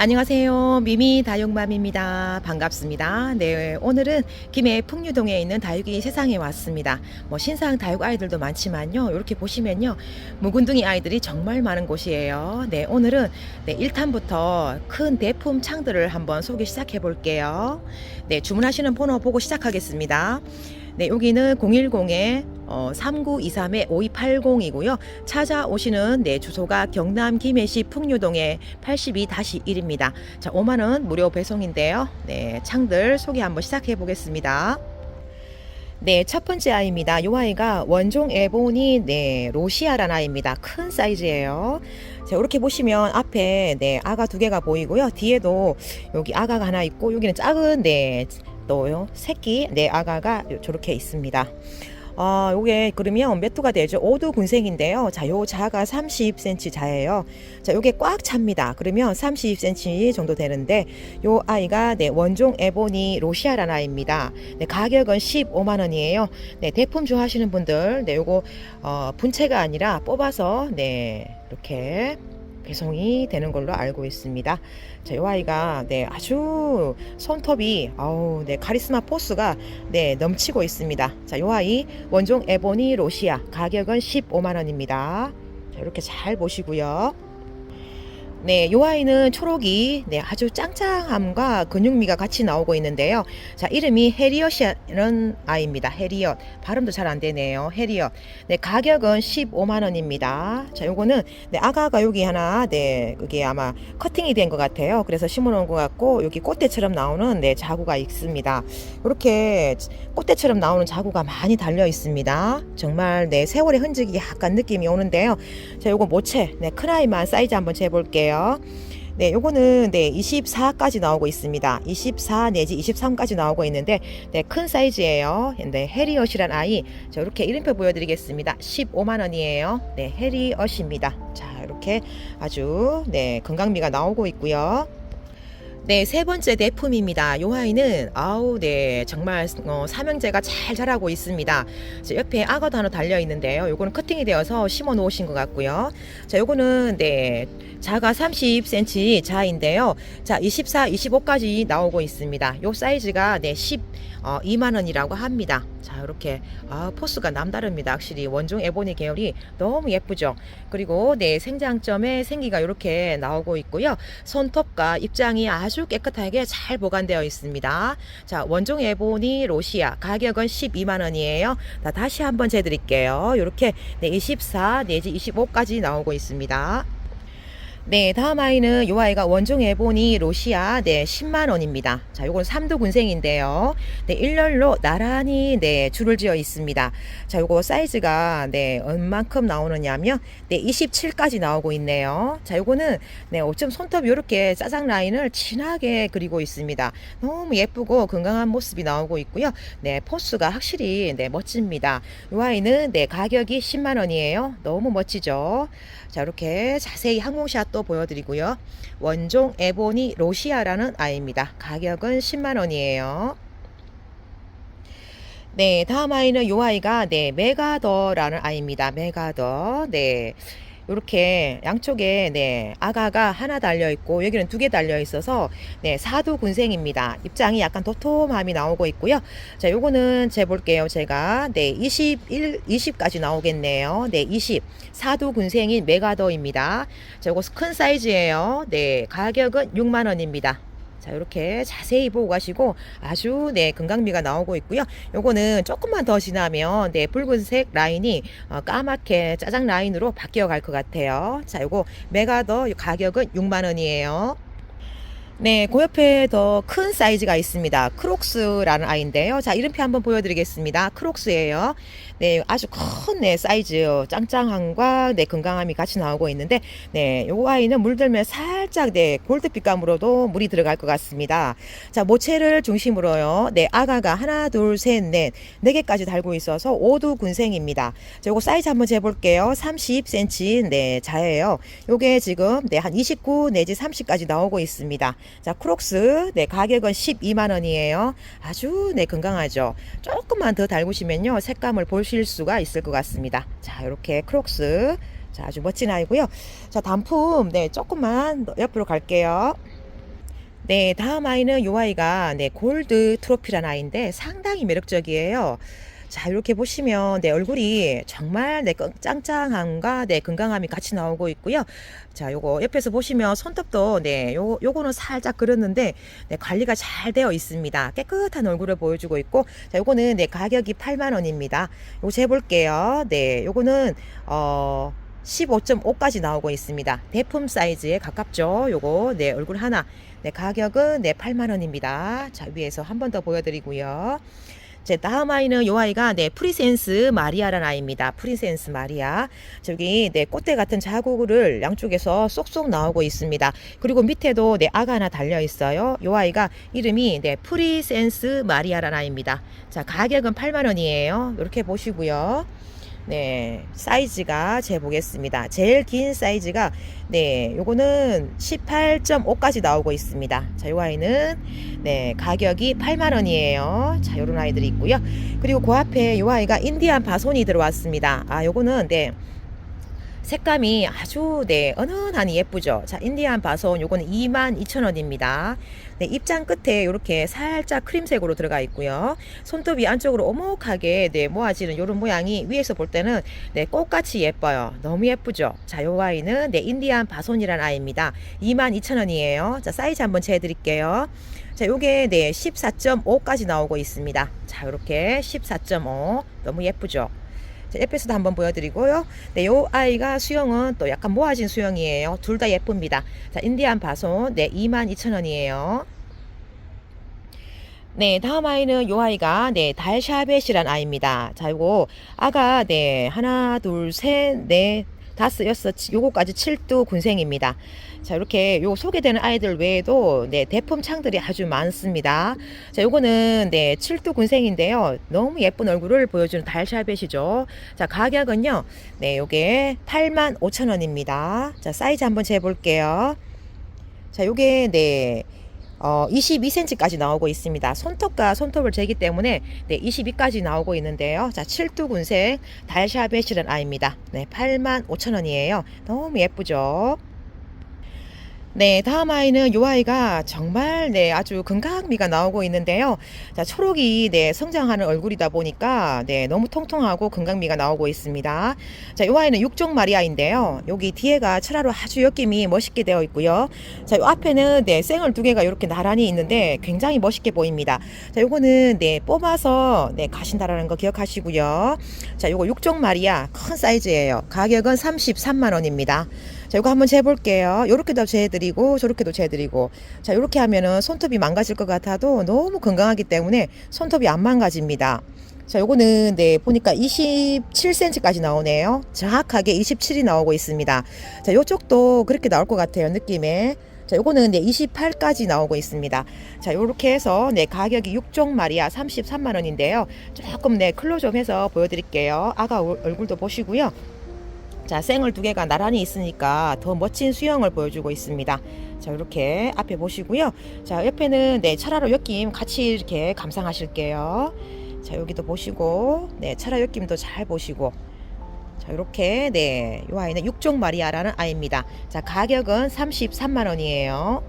안녕하세요. 미미 다육맘입니다. 반갑습니다. 네, 오늘은 김해 풍류동에 있는 다육이 세상에 왔습니다. 뭐 신상 다육 아이들도 많지만요. 이렇게 보시면요. 묵은둥이 아이들이 정말 많은 곳이에요. 네, 오늘은 네, 1탄부터 큰 대품 창들을 한번 소개 시작해 볼게요. 네, 주문하시는 번호 보고 시작하겠습니다. 네, 여기는 010에 어, 3923에 5280이고요. 찾아오시는 네, 주소가 경남 김해시 풍류동에 82-1입니다. 자, 5만 원 무료 배송인데요. 네, 창들 소개 한번 시작해 보겠습니다. 네, 첫 번째 아이입니다. 이 아이가 원종 에보니 네, 로시아라는 아이입니다. 큰 사이즈예요. 자, 이렇게 보시면 앞에 네, 아가 두 개가 보이고요. 뒤에도 여기 아가가 하나 있고 여기는 작은 네, 또요. 새끼 네, 아가가 저렇게 있습니다. 아, 요게 그러면 몇 도가 되죠? 5도 군생인데요. 자, 요 자가 30cm 자예요. 자, 요게 꽉 찹니다. 그러면 30cm 정도 되는데 요 아이가 네, 원종 에보니 로시아라는 아이입니다. 네, 가격은 15만 원이에요. 네, 대품 좋아하시는 분들 네, 요거 어, 분체가 아니라 뽑아서 네, 이렇게 배송이 되는 걸로 알고 있습니다. 자, 이 아이가 네 아주 손톱이 아우 네 카리스마 포스가 네 넘치고 있습니다. 자, 이 아이 원종 에보니 로시아 가격은 15만 원입니다. 자, 이렇게 잘 보시고요. 네, 요 아이는 초록이 네, 아주 짱짱함과 근육미가 같이 나오고 있는데요. 자, 이름이 해리엇이라는 아이입니다. 해리엇. 발음도 잘 안 되네요. 해리엇. 네, 가격은 15만 원입니다. 자, 요거는 네, 아가가 여기 하나 네, 그게 아마 커팅이 된 것 같아요. 그래서 심어 놓은 것 같고 여기 꽃대처럼 나오는 네, 자구가 있습니다. 이렇게 꽃대처럼 나오는 자구가 많이 달려 있습니다. 정말 네, 세월의 흔적이 약간 느낌이 오는데요. 자, 요거 모체. 네, 큰 아이만 사이즈 한번 재 볼게요. 네, 요거는 네, 24까지 나오고 있습니다. 24 내지 23까지 나오고 있는데 네, 큰 사이즈예요. 네, 해리엇이란 아이. 자, 이렇게 이름표 보여 드리겠습니다. 15만 원이에요. 네, 해리엇입니다. 자, 이렇게 아주 네, 건강미가 나오고 있고요. 네, 세 번째 대품입니다. 요 아이는 아우 네 정말 어, 삼형제가 잘 자라고 있습니다. 자, 옆에 악어도 하나 달려 있는데요. 요거는 커팅이 되어서 심어 놓으신 것 같고요. 자, 요거는 네 자가 30cm 자인데요. 자, 24, 25까지 나오고 있습니다. 요 사이즈가 네 10, 어, 2만 원이라고 합니다. 자, 이렇게 아, 포스가 남다릅니다. 확실히 원종 에보니 계열이 너무 예쁘죠. 그리고 네 생장점에 생기가 이렇게 나오고 있고요. 손톱과 입장이 아주 깨끗하게 잘 보관되어 있습니다. 자, 원종 에보니 로시아 가격은 12만 원이에요. 자, 다시 한번 재드릴게요. 이렇게 네, 24 내지 25까지 나오고 있습니다. 네, 다음 아이는 요 아이가 원종 에보니 로시아 네 10만 원입니다. 자, 요건 3도 군생인데요. 네, 일렬로 나란히 네 줄을 지어 있습니다. 자, 요거 사이즈가 네 얼만큼 나오느냐면 네 27까지 나오고 있네요. 자, 요거는 네 어쩜 손톱 요렇게 짜장 라인을 진하게 그리고 있습니다. 너무 예쁘고 건강한 모습이 나오고 있고요. 네, 포스가 확실히 네 멋집니다. 요 아이는 네 가격이 10만 원이에요. 너무 멋지죠? 자, 이렇게 자세히 항공샷 또 보여드리고요. 원종 에보니 로시아라는 아이입니다. 가격은 10만 원이에요. 네, 다음 아이는 요 아이가 네 메가더라는 아이입니다. 메가더. 네. 이렇게 양쪽에 네 아가가 하나 달려 있고 여기는 두 개 달려 있어서 네 사두 군생입니다. 입장이 약간 도톰함이 나오고 있고요. 자 요거는 재 볼게요. 제가 네 21, 20까지 나오겠네요. 네 20. 사두 군생인 메가더입니다. 자 요거 큰 사이즈예요. 네 가격은 6만 원입니다. 자, 이렇게 자세히 보고 가시고 아주 네, 건강미가 나오고 있고요. 요거는 조금만 더 지나면 네, 붉은색 라인이 어, 까맣게 짜장 라인으로 바뀌어 갈 것 같아요. 자, 요거 메가더 가격은 6만 원이에요. 네, 그 옆에 더 큰 사이즈가 있습니다. 크록스라는 아이인데요. 자, 이름표 한번 보여드리겠습니다. 크록스예요. 네, 아주 큰 네, 사이즈, 짱짱함과 네, 건강함이 같이 나오고 있는데, 네, 요 아이는 물들면 살짝 네, 골드빛감으로도 물이 들어갈 것 같습니다. 자, 모체를 중심으로요. 네, 아가가 하나, 둘, 셋, 넷, 네 개까지 달고 있어서 오두 군생입니다. 자, 요거 사이즈 한번 재볼게요. 30cm 네, 자예요. 요게 지금 네, 한 29 내지 30까지 나오고 있습니다. 자, 크록스. 네, 가격은 12만 원이에요. 아주 네, 건강하죠. 조금만 더 달구시면요. 색감을 보실 수가 있을 것 같습니다. 자, 이렇게 크록스. 자, 아주 멋진 아이고요. 자, 단품. 네, 조금만 더 옆으로 갈게요. 네, 다음 아이는 요 아이가 네, 골드 트로피란 아이인데 상당히 매력적이에요. 자, 이렇게 보시면 네, 얼굴이 정말 네, 끈- 짱짱함과 네, 건강함이 같이 나오고 있고요. 자, 요거 옆에서 보시면 손톱도 네, 요 요거는 살짝 그렸는데 네, 관리가 잘 되어 있습니다. 깨끗한 얼굴을 보여주고 있고 자, 요거는 네, 가격이 8만 원입니다. 요거 재볼게요. 네, 요거는 어 15.5까지 나오고 있습니다. 대품 사이즈에 가깝죠. 요거 네, 얼굴 하나. 네, 가격은 네, 8만 원입니다. 자, 위에서 한 번 더 보여드리고요. 제 다음 아이는 요 아이가 네 프리센스 마리아라는 아이입니다. 프리센스 마리아. 저기 네 꽃대 같은 자국을 양쪽에서 쏙쏙 나오고 있습니다. 그리고 밑에도 네 아가 하나 달려 있어요. 요 아이가 이름이 네 프리센스 마리아라는 아이입니다. 자 가격은 8만 원이에요. 이렇게 보시고요. 네, 사이즈가 재보겠습니다. 제일 긴 사이즈가 네, 요거는 18.5까지 나오고 있습니다. 자, 요 아이는 네, 가격이 8만 원이에요. 자, 요런 아이들이 있고요. 그리고 그 앞에 요 아이가 인디안 바손이 들어왔습니다. 아, 요거는 네. 색감이 아주 네 은은하니 예쁘죠. 자 인디안 바손 요거는 22,000원입니다. 네 입장 끝에 이렇게 살짝 크림색으로 들어가 있고요. 손톱이 안쪽으로 오목하게 네 모아지는 요런 모양이 위에서 볼 때는 네 꽃같이 예뻐요. 너무 예쁘죠. 자 요 아이는 네 인디안 바손이란 아이입니다. 22,000원이에요. 자 사이즈 한번 재드릴게요. 자, 요게 네 14.5까지 나오고 있습니다. 자, 이렇게 14.5 너무 예쁘죠. 자, 옆에서도 한번 보여드리고요. 네, 요 아이가 수영은 또 약간 모아진 수영이에요. 둘 다 예쁩니다. 자, 인디안 바손, 네, 22,000원이에요. 네, 다음 아이는 요 아이가 네, 달샤벳이란 아이입니다. 자, 요거 아가 네, 하나, 둘, 셋, 넷, 여섯, 치- 요거까지 칠두 군생입니다. 자, 이렇게 요 소개되는 아이들 외에도 네, 대품 창들이 아주 많습니다. 자, 요거는 네, 칠두 군생인데요. 너무 예쁜 얼굴을 보여주는 달샤벳이죠. 자, 가격은요. 네, 요게 8만 5천 원입니다. 자, 사이즈 한번 재볼게요. 자, 요게 네. 어, 22cm까지 나오고 있습니다. 손톱과 손톱을 재기 때문에 네, 22까지 나오고 있는데요. 자, 칠두군생 달샤벳이라는 아이입니다. 네, 8만 5천 원이에요. 너무 예쁘죠? 네, 다음 아이는 요 아이가 정말 네, 아주 건강미가 나오고 있는데요. 자, 초록이 네, 성장하는 얼굴이다 보니까 네, 너무 통통하고 건강미가 나오고 있습니다. 자, 요 아이는 육종 마리아인데요. 여기 뒤에가 철화로 아주 엮임이 멋있게 되어 있고요. 자, 요 앞에는 네, 쌩을 두 개가 이렇게 나란히 있는데 굉장히 멋있게 보입니다. 자, 요거는 네, 뽑아서 네, 가신다라는 거 기억하시고요. 자, 요거 육종 마리아 큰 사이즈예요. 가격은 33만 원입니다. 자, 이거 한번 재볼게요. 요렇게도 재드 리고, 저렇게도 재드리고. 자, 요렇게 하면은 손톱이 망가질 것 같아도 너무 건강하기 때문에 손톱이 안 망가집니다. 자, 요거는 네, 보니까 27cm까지 나오네요. 정확하게 27이 나오고 있습니다. 자, 요쪽도 그렇게 나올 것 같아요. 느낌에. 자, 요거는 네, 28까지 나오고 있습니다. 자, 요렇게 해서 네, 가격이 6종 마리아 33만 원인데요. 조금 네, 클로즈업 해서 보여 드릴게요. 아가 얼- 얼굴도 보시고요. 자, 생을 두 개가 나란히 있으니까 더 멋진 수영을 보여주고 있습니다. 자, 이렇게 앞에 보시고요. 자, 옆에는 네, 차라로 엮임 같이 이렇게 감상하실게요. 자, 여기도 보시고, 네, 차라 엮임도 잘 보시고. 자, 이렇게 네, 이 아이는 육종 마리아라는 아이입니다. 자, 가격은 33만 원이에요.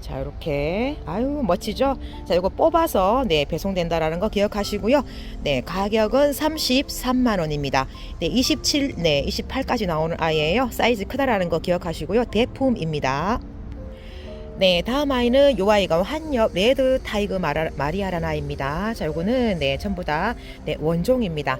자, 이렇게 아유 멋지죠? 자, 이거 뽑아서 네 배송된다라는 거 기억하시고요. 네, 가격은 33만 원입니다. 네, 27, 네, 28까지 나오는 아이예요. 사이즈 크다라는 거 기억하시고요. 대품입니다. 네, 다음 아이는 요 아이가 한엽 레드 타이거 마라, 마리아라는 아이입니다. 자, 요거는 네, 전부 다 네, 원종입니다.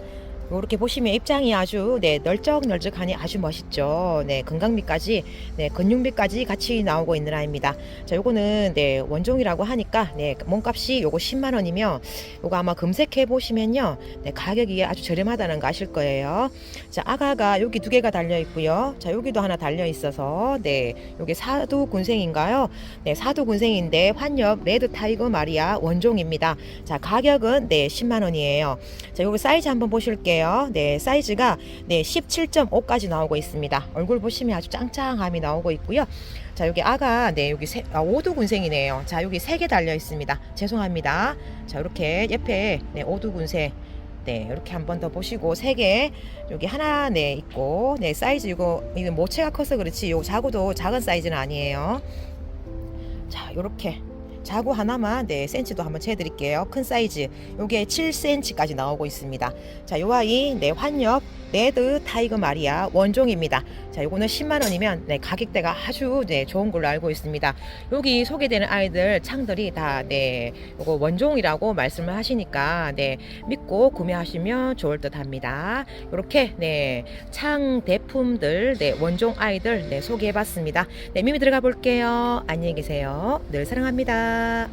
이렇게 보시면 입장이 아주 네, 널쩍널쩍하니 아주 멋있죠. 네, 건강미까지 네, 근육미까지 같이 나오고 있는 아이입니다. 자, 요거는 네, 원종이라고 하니까 네, 몸값이 요거 10만 원이며 요거 아마 검색해 보시면요. 네, 가격이 아주 저렴하다는 거 아실 거예요. 자, 아가가 여기 두 개가 달려 있고요. 자, 여기도 하나 달려 있어서 네, 요게 사두 군생인가요? 네, 사두 군생인데 환엽 레드 타이거 마리아 원종입니다. 자, 가격은 네, 10만 원이에요. 자, 요거 사이즈 한번 보실게요. 네, 사이즈가 네, 17.5까지 나오고 있습니다. 얼굴 보시면 아주 짱짱함이 나오고 있고요. 자, 여기 아가 네, 여기 세, 아, 오두 군생이네요. 자, 여기 세개 달려 있습니다. 죄송합니다. 자, 이렇게 옆에 네, 오두 군생 네, 이렇게 한 번 더 보시고 세 개 여기 하나 네 있고 네 사이즈 이거 이거 모체가 커서 그렇지 요 자고도 작은 사이즈는 아니에요. 자, 요렇게 자구 하나만 네 센치도 한번 재드릴게요. 큰 사이즈 요게 7cm까지 나오고 있습니다. 자, 요 아이 네 환엽 레드 타이거 마리아 원종입니다. 자, 요거는 10만 원이면 네 가격대가 아주 네 좋은 걸로 알고 있습니다. 여기 소개되는 아이들 창들이 다 네 요거 원종이라고 말씀을 하시니까 네 믿고 구매하시면 좋을 듯합니다. 요렇게 네 창 대품들 네 원종 아이들 네 소개해 봤습니다. 네, 미미 들어가 볼게요. 안녕히 계세요. 늘 사랑합니다. 嗯